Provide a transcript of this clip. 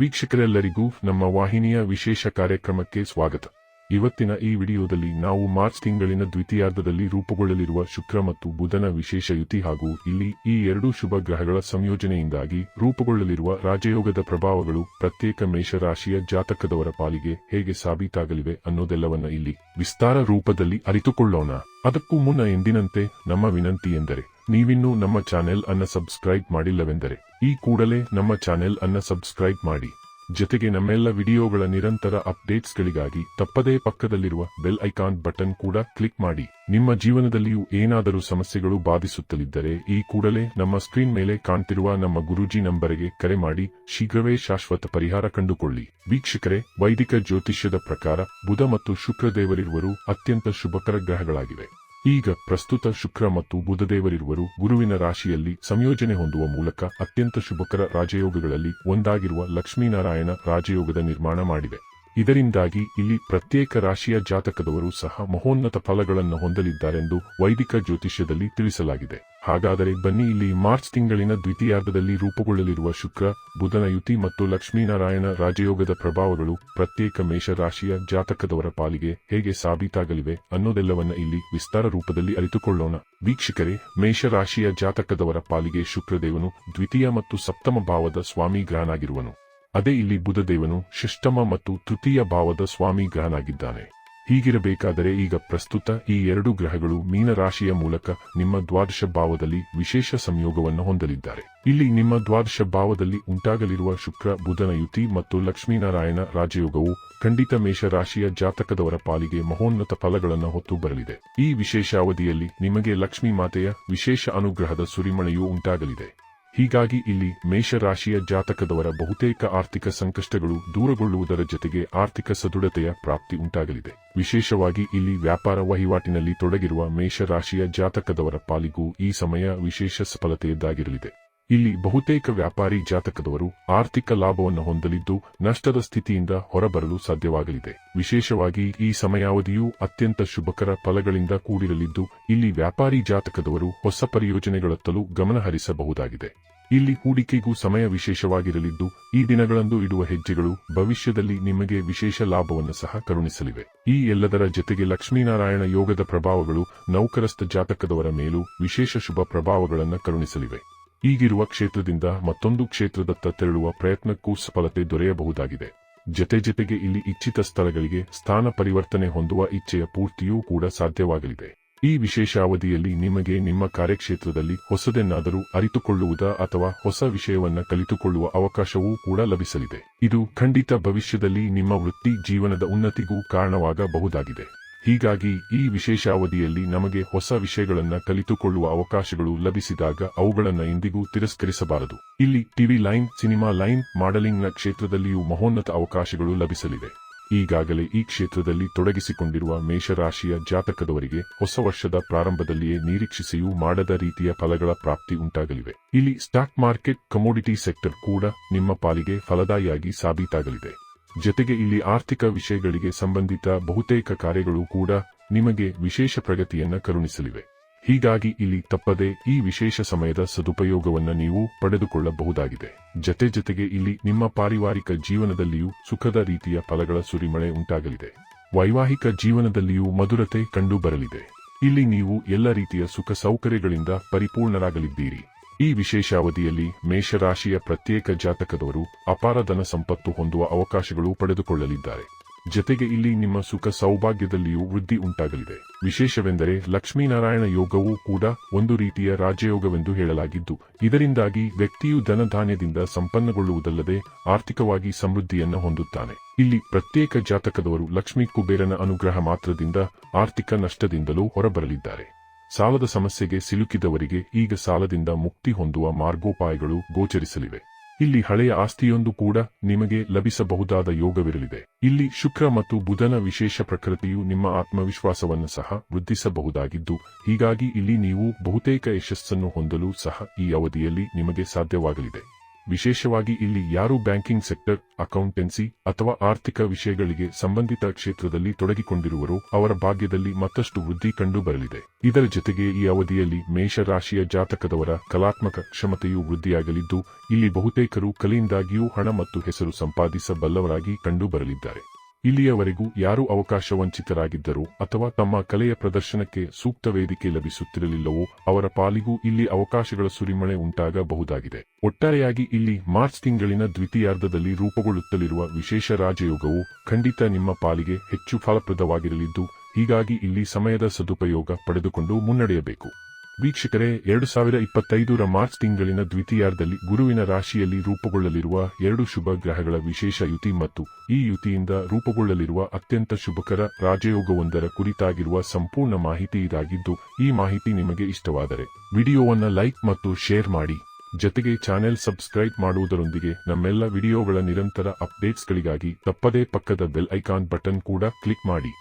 ವೀಕ್ಷಕರೆಲ್ಲರಿಗೂ ನಮ್ಮ ವಾಹಿನಿಯ ವಿಶೇಷ ಕಾರ್ಯಕ್ರಮಕ್ಕೆ ಸ್ವಾಗತ. ಇವತ್ತಿನ ಈ ವಿಡಿಯೋದಲ್ಲಿ ನಾವು ಮಾರ್ಚ್ ತಿಂಗಳಿನ ದ್ವಿತೀಯಾರ್ಧದಲ್ಲಿ ರೂಪುಗೊಳ್ಳಲಿರುವ ಶುಕ್ರ ಮತ್ತು ಬುಧನ ವಿಶೇಷ ಯುತಿ ಹಾಗೂ ಇಲ್ಲಿ ಈ ಎರಡೂ ಶುಭ ಗ್ರಹಗಳ ಸಂಯೋಜನೆಯಿಂದಾಗಿ ರೂಪುಗೊಳ್ಳಲಿರುವ ರಾಜಯೋಗದ ಪ್ರಭಾವಗಳು ಪ್ರತ್ಯೇಕ ಮೇಷರಾಶಿಯ ಜಾತಕದವರ ಪಾಲಿಗೆ ಹೇಗೆ ಸಾಬೀತಾಗಲಿವೆ ಅನ್ನೋದೆಲ್ಲವನ್ನ ಇಲ್ಲಿ ವಿಸ್ತಾರ ರೂಪದಲ್ಲಿ ಅರಿತುಕೊಳ್ಳೋಣ. ಅದಕ್ಕೂ ಮುನ್ನ ಎಂದಿನಂತೆ ನಮ್ಮ ವಿನಂತಿ ಎಂದರೆ, ನೀವಿನ್ನೂ ನಮ್ಮ ಚಾನೆಲ್ ಅನ್ನ ಸಬ್ಸ್ಕ್ರೈಬ್ ಮಾಡಿಲ್ಲವೆಂದರೆ ಈ ಕೂಡಲೇ ನಮ್ಮ ಚಾನೆಲ್ ಅನ್ನ ಸಬ್ಸ್ಕ್ರೈಬ್ ಮಾಡಿ. ಜೊತೆಗೆ ನಮ್ಮೆಲ್ಲ ವಿಡಿಯೋಗಳ ನಿರಂತರ ಅಪ್ಡೇಟ್ಸ್ಗಳಿಗಾಗಿ ತಪ್ಪದೇ ಪಕ್ಕದಲ್ಲಿರುವ ಬೆಲ್ ಐಕಾನ್ ಬಟನ್ ಕೂಡ ಕ್ಲಿಕ್ ಮಾಡಿ. ನಿಮ್ಮ ಜೀವನದಲ್ಲಿಯೂ ಏನಾದರೂ ಸಮಸ್ಯೆಗಳು ಬಾಧಿಸುತ್ತಲಿದ್ದರೆ ಈ ಕೂಡಲೇ ನಮ್ಮ ಸ್ಕ್ರೀನ್ ಮೇಲೆ ಕಾಣ್ತಿರುವ ನಮ್ಮ ಗುರೂಜಿ ನಂಬರಿಗೆ ಕರೆ ಮಾಡಿ ಶೀಘ್ರವೇ ಶಾಶ್ವತ ಪರಿಹಾರ ಕಂಡುಕೊಳ್ಳಿ. ವೀಕ್ಷಕರೇ, ವೈದಿಕ ಜ್ಯೋತಿಷ್ಯದ ಪ್ರಕಾರ ಬುಧ ಮತ್ತು ಶುಕ್ರ ದೇವರಿರುವರು ಅತ್ಯಂತ ಶುಭಕರ ಗ್ರಹಗಳಾಗಿವೆ. ಈಗ ಪ್ರಸ್ತುತ ಶುಕ್ರ ಮತ್ತು ಬುಧದೇವರಿರುವರು ಗುರುವಿನ ರಾಶಿಯಲ್ಲಿ ಸಂಯೋಜನೆ ಹೊಂದುವ ಮೂಲಕ ಅತ್ಯಂತ ಶುಭಕರ ರಾಜಯೋಗಗಳಲ್ಲಿ ಒಂದಾಗಿರುವ ಲಕ್ಷ್ಮೀನಾರಾಯಣ ರಾಜಯೋಗದ ನಿರ್ಮಾಣ ಮಾಡಿದೆ. ಇದರಿಂದಾಗಿ ಇಲ್ಲಿ ಪ್ರತ್ಯೇಕ ರಾಶಿಯ ಜಾತಕದವರು ಸಹ ಮಹೋನ್ನತ ಫಲಗಳನ್ನು ಹೊಂದಲಿದ್ದಾರೆಂದು ವೈದಿಕ ಜ್ಯೋತಿಷ್ಯದಲ್ಲಿ ತಿಳಿಸಲಾಗಿದೆ. ಹಾಗಾದರೆ ಬನ್ನಿ ಇಲ್ಲಿ ಮಾರ್ಚ್ ತಿಂಗಳಿನ ದ್ವಿತೀಯಾರ್ಧದಲ್ಲಿ ರೂಪುಗೊಳ್ಳಲಿರುವ ಶುಕ್ರ, ಬುಧನ ಯುತಿ ಮತ್ತು ಲಕ್ಷ್ಮೀನಾರಾಯಣ ರಾಜಯೋಗದ ಪ್ರಭಾವಗಳು ಪ್ರತ್ಯೇಕ ಮೇಷರಾಶಿಯ ಜಾತಕದವರ ಪಾಲಿಗೆ ಹೇಗೆ ಸಾಬೀತಾಗಲಿವೆ ಅನ್ನೋದೆಲ್ಲವನ್ನ ಇಲ್ಲಿ ವಿಸ್ತಾರ ರೂಪದಲ್ಲಿ ಅರಿತುಕೊಳ್ಳೋಣ. ವೀಕ್ಷಕರೇ, ಮೇಷರಾಶಿಯ ಜಾತಕದವರ ಪಾಲಿಗೆ ಶುಕ್ರದೇವನು ದ್ವಿತೀಯ ಮತ್ತು ಸಪ್ತಮ ಭಾವದ ಸ್ವಾಮಿ ಗ್ರಹನಾಗಿರುವನು ಅದೇ ಇಲ್ಲಿ ಬುಧದೇವನು ಷಷ್ಟಮ ಮತ್ತು ತೃತೀಯ ಭಾವದ ಸ್ವಾಮಿ ಗ್ರಹನಾಗಿದ್ದಾನೆ ಹೀಗಿರಬೇಕಾದರೆ ಈಗ ಪ್ರಸ್ತುತ ಈ ಎರಡು ಗ್ರಹಗಳು ಮೀನರಾಶಿಯ ಮೂಲಕ ನಿಮ್ಮ ದ್ವಾದಶ ಭಾವದಲ್ಲಿ ವಿಶೇಷ ಸಂಯೋಗವನ್ನು ಹೊಂದಲಿದ್ದಾರೆ. ಇಲ್ಲಿ ನಿಮ್ಮ ದ್ವಾದಶ ಭಾವದಲ್ಲಿ ಉಂಟಾಗಲಿರುವ ಶುಕ್ರ, ಬುಧನ ಯುತಿ ಮತ್ತು ಲಕ್ಷ್ಮೀನಾರಾಯಣ ರಾಜಯೋಗವು ಖಂಡಿತ ಮೇಷರಾಶಿಯ ಜಾತಕದವರ ಪಾಲಿಗೆ ಮಹೋನ್ನತ ಫಲಗಳನ್ನು ಹೊತ್ತು ಬರಲಿದೆ. ಈ ವಿಶೇಷ ಅವಧಿಯಲ್ಲಿ ನಿಮಗೆ ಲಕ್ಷ್ಮೀ ಮಾತೆಯ ವಿಶೇಷ ಅನುಗ್ರಹದ ಸುರಿಮಳೆಯೂ ಉಂಟಾಗಲಿದೆ. ಹೀಗಾಗಿ ಇಲ್ಲಿ ಮೇಷರಾಶಿಯ ಜಾತಕದವರ ಬಹುತೇಕ ಆರ್ಥಿಕ ಸಂಕಷ್ಟಗಳು ದೂರಗೊಳ್ಳುವುದರ ಜೊತೆಗೆ ಆರ್ಥಿಕ ಸದೃಢತೆಯ ಪ್ರಾಪ್ತಿ ಉಂಟಾಗಲಿದೆ. ವಿಶೇಷವಾಗಿ ಇಲ್ಲಿ ವ್ಯಾಪಾರ ವಹಿವಾಟಿನಲ್ಲಿ ತೊಡಗಿರುವ ಮೇಷರಾಶಿಯ ಜಾತಕದವರ ಪಾಲಿಗೂ ಈ ಸಮಯ ವಿಶೇಷ ಸಫಲತೆಯದ್ದಾಗಿರಲಿದೆ. ಇಲ್ಲಿ ಬಹುತೇಕ ವ್ಯಾಪಾರಿ ಜಾತಕದವರು ಆರ್ಥಿಕ ಲಾಭವನ್ನು ಹೊಂದಲಿದ್ದು ನಷ್ಟದ ಸ್ಥಿತಿಯಿಂದ ಹೊರಬರಲು ಸಾಧ್ಯವಾಗಲಿದೆ. ವಿಶೇಷವಾಗಿ ಈ ಸಮಯಾವಧಿಯು ಅತ್ಯಂತ ಶುಭಕರ ಫಲಗಳಿಂದ ಕೂಡಿರಲಿದ್ದು ಇಲ್ಲಿ ವ್ಯಾಪಾರಿ ಜಾತಕದವರು ಹೊಸ ಪರಿಯೋಜನೆಗಳತ್ತಲೂ ಗಮನಹರಿಸಬಹುದಾಗಿದೆ ಇಲ್ಲಿ ಹೂಡಿಕೆಗೂ ಸಮಯ ವಿಶೇಷವಾಗಿರಲಿದ್ದು ಈ ದಿನಗಳಂದು ಇಡುವ ಹೆಜ್ಜೆಗಳು ಭವಿಷ್ಯದಲ್ಲಿ ನಿಮಗೆ ವಿಶೇಷ ಲಾಭವನ್ನು ಸಹ ಕರುಣಿಸಲಿವೆ. ಈ ಎಲ್ಲದರ ಜೊತೆಗೆ ಲಕ್ಷ್ಮೀನಾರಾಯಣ ಯೋಗದ ಪ್ರಭಾವಗಳು ನೌಕರಸ್ಥ ಜಾತಕದವರ ಮೇಲೂ ವಿಶೇಷ ಶುಭ ಪ್ರಭಾವಗಳನ್ನು ಕರುಣಿಸಲಿವೆ. ಈಗಿರುವ ಕ್ಷೇತ್ರದಿಂದ ಮತ್ತೊಂದು ಕ್ಷೇತ್ರದತ್ತ ತೆರಳುವ ಪ್ರಯತ್ನಕ್ಕೂ ಸಫಲತೆ ದೊರೆಯಬಹುದಾಗಿದೆ. ಜತೆ ಜತೆಗೆ ಇಲ್ಲಿ ಇಚ್ಛಿತ ಸ್ಥಳಗಳಿಗೆ ಸ್ಥಾನ ಪರಿವರ್ತನೆ ಹೊಂದುವ ಇಚ್ಛೆಯ ಪೂರ್ತಿಯೂ ಕೂಡ ಸಾಧ್ಯವಾಗಲಿದೆ. ಈ ವಿಶೇಷ ಅವಧಿಯಲ್ಲಿ ನಿಮಗೆ ನಿಮ್ಮ ಕಾರ್ಯಕ್ಷೇತ್ರದಲ್ಲಿ ಹೊಸದನ್ನಾದರೂ ಅರಿತುಕೊಳ್ಳುವುದ ಅಥವಾ ಹೊಸ ವಿಷಯವನ್ನ ಕಲಿತುಕೊಳ್ಳುವ ಅವಕಾಶವೂ ಕೂಡ ಲಭಿಸಲಿದೆ. ಇದು ಖಂಡಿತ ಭವಿಷ್ಯದಲ್ಲಿ ನಿಮ್ಮ ವೃತ್ತಿ, ಜೀವನದ ಉನ್ನತಿಗೂ ಕಾರಣವಾಗಬಹುದಾಗಿದೆ. ಹೀಗಾಗಿ ಈ ವಿಶೇಷ ಅವಧಿಯಲ್ಲಿ ನಮಗೆ ಹೊಸ ವಿಷಯಗಳನ್ನ ಕಲಿತುಕೊಳ್ಳುವ ಅವಕಾಶಗಳು ಲಭಿಸಿದಾಗ ಅವುಗಳನ್ನು ಎಂದಿಗೂ ತಿರಸ್ಕರಿಸಬಾರದು. ಇಲ್ಲಿ ಟಿವಿ ಲೈನ್, ಸಿನಿಮಾ ಲೈನ್, ಮಾಡೆಲಿಂಗ್ನ ಕ್ಷೇತ್ರದಲ್ಲಿಯೂ ಮಹೋನ್ನತ ಅವಕಾಶಗಳು ಲಭಿಸಲಿವೆ. ಈಗಾಗಲೇ ಈ ಕ್ಷೇತ್ರದಲ್ಲಿ ತೊಡಗಿಸಿಕೊಂಡಿರುವ ಮೇಷರಾಶಿಯ ಜಾತಕದವರಿಗೆ ಹೊಸ ವರ್ಷದ ಪ್ರಾರಂಭದಲ್ಲಿಯೇ ನಿರೀಕ್ಷಿಸಿಯೂ ಮಾಡದ ರೀತಿಯ ಫಲಗಳ ಪ್ರಾಪ್ತಿ ಉಂಟಾಗಲಿವೆ. ಇಲ್ಲಿ ಸ್ಟಾಕ್ ಮಾರ್ಕೆಟ್, ಕಮೋಡಿಟಿ ಸೆಕ್ಟರ್ ಕೂಡ ನಿಮ್ಮ ಪಾಲಿಗೆ ಫಲದಾಯಿಯಾಗಿ ಸಾಬೀತಾಗಲಿದೆ. ಜೊತೆಗೆ ಇಲ್ಲಿ ಆರ್ಥಿಕ ವಿಷಯಗಳಿಗೆ ಸಂಬಂಧಿತ ಬಹುತೇಕ ಕಾರ್ಯಗಳು ಕೂಡ ನಿಮಗೆ ವಿಶೇಷ ಪ್ರಗತಿಯನ್ನ ಕರುಣಿಸಲಿವೆ. ಹೀಗಾಗಿ ಇಲ್ಲಿ ತಪ್ಪದೆ ಈ ವಿಶೇಷ ಸಮಯದ ಸದುಪಯೋಗವನ್ನ ನೀವು ಪಡೆದುಕೊಳ್ಳಬಹುದಾಗಿದೆ. ಜತೆ ಜತೆಗೆ ಇಲ್ಲಿ ನಿಮ್ಮ ಪಾರಿವಾರಿಕ ಜೀವನದಲ್ಲಿಯೂ ಸುಖದ ರೀತಿಯ ಫಲಗಳ ಸುರಿಮಳೆ ಉಂಟಾಗಲಿದೆ. ವೈವಾಹಿಕ ಜೀವನದಲ್ಲಿಯೂ ಮಧುರತೆ ಕಂಡುಬರಲಿದೆ. ಇಲ್ಲಿ ನೀವು ಎಲ್ಲ ರೀತಿಯ ಸುಖ ಸೌಕರ್ಯಗಳಿಂದ ಪರಿಪೂರ್ಣರಾಗಲಿದ್ದೀರಿ. ಈ ವಿಶೇಷ ಅವಧಿಯಲ್ಲಿ ಮೇಷರಾಶಿಯ ಪ್ರತ್ಯೇಕ ಜಾತಕದವರು ಅಪಾರ ಧನ ಸಂಪತ್ತು ಹೊಂದುವ ಅವಕಾಶಗಳು ಪಡೆದುಕೊಳ್ಳಲಿದ್ದಾರೆ. ಜತೆಗೆ ಇಲ್ಲಿ ನಿಮ್ಮ ಸುಖ ಸೌಭಾಗ್ಯದಲ್ಲಿಯೂ ವೃದ್ಧಿ ಉಂಟಾಗಲಿದೆ. ವಿಶೇಷವೆಂದರೆ ಲಕ್ಷ್ಮೀನಾರಾಯಣ ಯೋಗವೂ ಕೂಡ ಒಂದು ರೀತಿಯ ರಾಜಯೋಗವೆಂದು ಹೇಳಲಾಗಿದ್ದು, ಇದರಿಂದಾಗಿ ವ್ಯಕ್ತಿಯು ಧನಧಾನ್ಯದಿಂದ ಸಂಪನ್ನಗೊಳ್ಳುವುದಲ್ಲದೆ ಆರ್ಥಿಕವಾಗಿ ಸಮೃದ್ಧಿಯನ್ನು ಹೊಂದುತ್ತಾನೆ. ಇಲ್ಲಿ ಪ್ರತ್ಯೇಕ ಜಾತಕದವರು ಲಕ್ಷ್ಮೀ ಕುಬೇರನ ಅನುಗ್ರಹ ಮಾತ್ರದಿಂದ ಆರ್ಥಿಕ ನಷ್ಟದಿಂದಲೂ ಹೊರಬರಲಿದ್ದಾರೆ. ಸಾಲದ ಸಮಸ್ಯೆಗೆ ಸಿಲುಕಿದವರಿಗೆ ಈಗ ಸಾಲದಿಂದ ಮುಕ್ತಿ ಹೊಂದುವ ಮಾರ್ಗೋಪಾಯಗಳು ಗೋಚರಿಸಲಿವೆ. ಇಲ್ಲಿ ಹಳೆಯ ಆಸ್ತಿಯೊಂದು ಕೂಡ ನಿಮಗೆ ಲಭಿಸಬಹುದಾದ ಯೋಗವಿರಲಿದೆ. ಇಲ್ಲಿ ಶುಕ್ರ ಮತ್ತು ಬುಧನ ವಿಶೇಷ ಪ್ರಕೃತಿಯು ನಿಮ್ಮ ಆತ್ಮವಿಶ್ವಾಸವನ್ನು ಸಹ ವೃದ್ಧಿಸಬಹುದಾಗಿದ್ದು, ಹೀಗಾಗಿ ಇಲ್ಲಿ ನೀವು ಬಹುತೇಕ ಯಶಸ್ಸನ್ನು ಹೊಂದಲು ಸಹ ಈ ಅವಧಿಯಲ್ಲಿ ನಿಮಗೆ ಸಾಧ್ಯವಾಗಲಿದೆ. ವಿಶೇಷವಾಗಿ ಇಲ್ಲಿ ಯಾರು ಬ್ಯಾಂಕಿಂಗ್ ಸೆಕ್ಟರ್, ಅಕೌಂಟೆನ್ಸಿ ಅಥವಾ ಆರ್ಥಿಕ ವಿಷಯಗಳಿಗೆ ಸಂಬಂಧಿತ ಕ್ಷೇತ್ರದಲ್ಲಿ ತೊಡಗಿಕೊಂಡಿರುವರೋ ಅವರ ಭಾಗ್ಯದಲ್ಲಿ ಮತ್ತಷ್ಟು ವೃದ್ಧಿ ಕಂಡು ಬರಲಿದೆ ಇದರ ಜೊತೆಗೆ ಈ ಅವಧಿಯಲ್ಲಿ ಮೇಷರಾಶಿಯ ಜಾತಕದವರ ಕಲಾತ್ಮಕ ಕ್ಷಮತೆಯು ವೃದ್ಧಿಯಾಗಲಿದ್ದು, ಇಲ್ಲಿ ಬಹುತೇಕರು ಕಲೆಯಿಂದಾಗಿಯೂ ಹಣ ಮತ್ತು ಹೆಸರು ಸಂಪಾದಿಸಬಲ್ಲವರಾಗಿ ಕಂಡು ಬರಲಿದ್ದಾರೆ ಇಲ್ಲಿಯವರೆಗೂ ಯಾರು ಅವಕಾಶ ವಂಚಿತರಾಗಿದ್ದರು ಅಥವಾ ತಮ್ಮ ಕಲೆಯ ಪ್ರದರ್ಶನಕ್ಕೆ ಸೂಕ್ತ ವೇದಿಕೆ ಲಭಿಸುತ್ತಿರಲಿಲ್ಲವೋ ಅವರ ಪಾಲಿಗೂ ಇಲ್ಲಿ ಅವಕಾಶಗಳ ಸುರಿಮಳೆ ಉಂಟಾಗಬಹುದಾಗಿದೆ. ಒಟ್ಟಾರೆಯಾಗಿ ಇಲ್ಲಿ ಮಾರ್ಚ್ ತಿಂಗಳಿನ ದ್ವಿತೀಯಾರ್ಧದಲ್ಲಿ ರೂಪುಗೊಳ್ಳುತ್ತಲಿರುವ ವಿಶೇಷ ರಾಜಯೋಗವು ಖಂಡಿತ ನಿಮ್ಮ ಪಾಲಿಗೆ ಹೆಚ್ಚು ಫಲಪ್ರದವಾಗಿರಲಿದ್ದು, ಹೀಗಾಗಿ ಇಲ್ಲಿ ಸಮಯದ ಸದುಪಯೋಗ ಪಡೆದುಕೊಂಡು ಮುನ್ನಡೆಯಬೇಕು. ವೀಕ್ಷಕರೇ, ಎರಡು ಸಾವಿರ ಇಪ್ಪತ್ತೈದರ ಮಾರ್ಚ್ ತಿಂಗಳಿನ ದ್ವಿತೀಯಾರ್ಧದಲ್ಲಿ ಗುರುವಿನ ರಾಶಿಯಲ್ಲಿ ರೂಪುಗೊಳ್ಳಲಿರುವ ಎರಡು ಶುಭ ಗ್ರಹಗಳ ವಿಶೇಷ ಯುತಿ ಮತ್ತು ಈ ಯುತಿಯಿಂದ ರೂಪುಗೊಳ್ಳಲಿರುವ ಅತ್ಯಂತ ಶುಭಕರ ರಾಜಯೋಗವೊಂದರ ಕುರಿತಾಗಿರುವ ಸಂಪೂರ್ಣ ಮಾಹಿತಿ ಇದಾಗಿದ್ದು, ಈ ಮಾಹಿತಿ ನಿಮಗೆ ಇಷ್ಟವಾದರೆ ವಿಡಿಯೋವನ್ನ ಲೈಕ್ ಮತ್ತು ಶೇರ್ ಮಾಡಿ. ಜತೆಗೆ ಚಾನೆಲ್ ಸಬ್ಸ್ಕ್ರೈಬ್ ಮಾಡುವುದರೊಂದಿಗೆ ನಮ್ಮೆಲ್ಲ ವಿಡಿಯೋಗಳ ನಿರಂತರ ಅಪ್ಡೇಟ್ಸ್ಗಳಿಗಾಗಿ ತಪ್ಪದೇ ಪಕ್ಕದ ಬೆಲ್ ಐಕಾನ್ ಬಟನ್ ಕೂಡ ಕ್ಲಿಕ್ ಮಾಡಿ.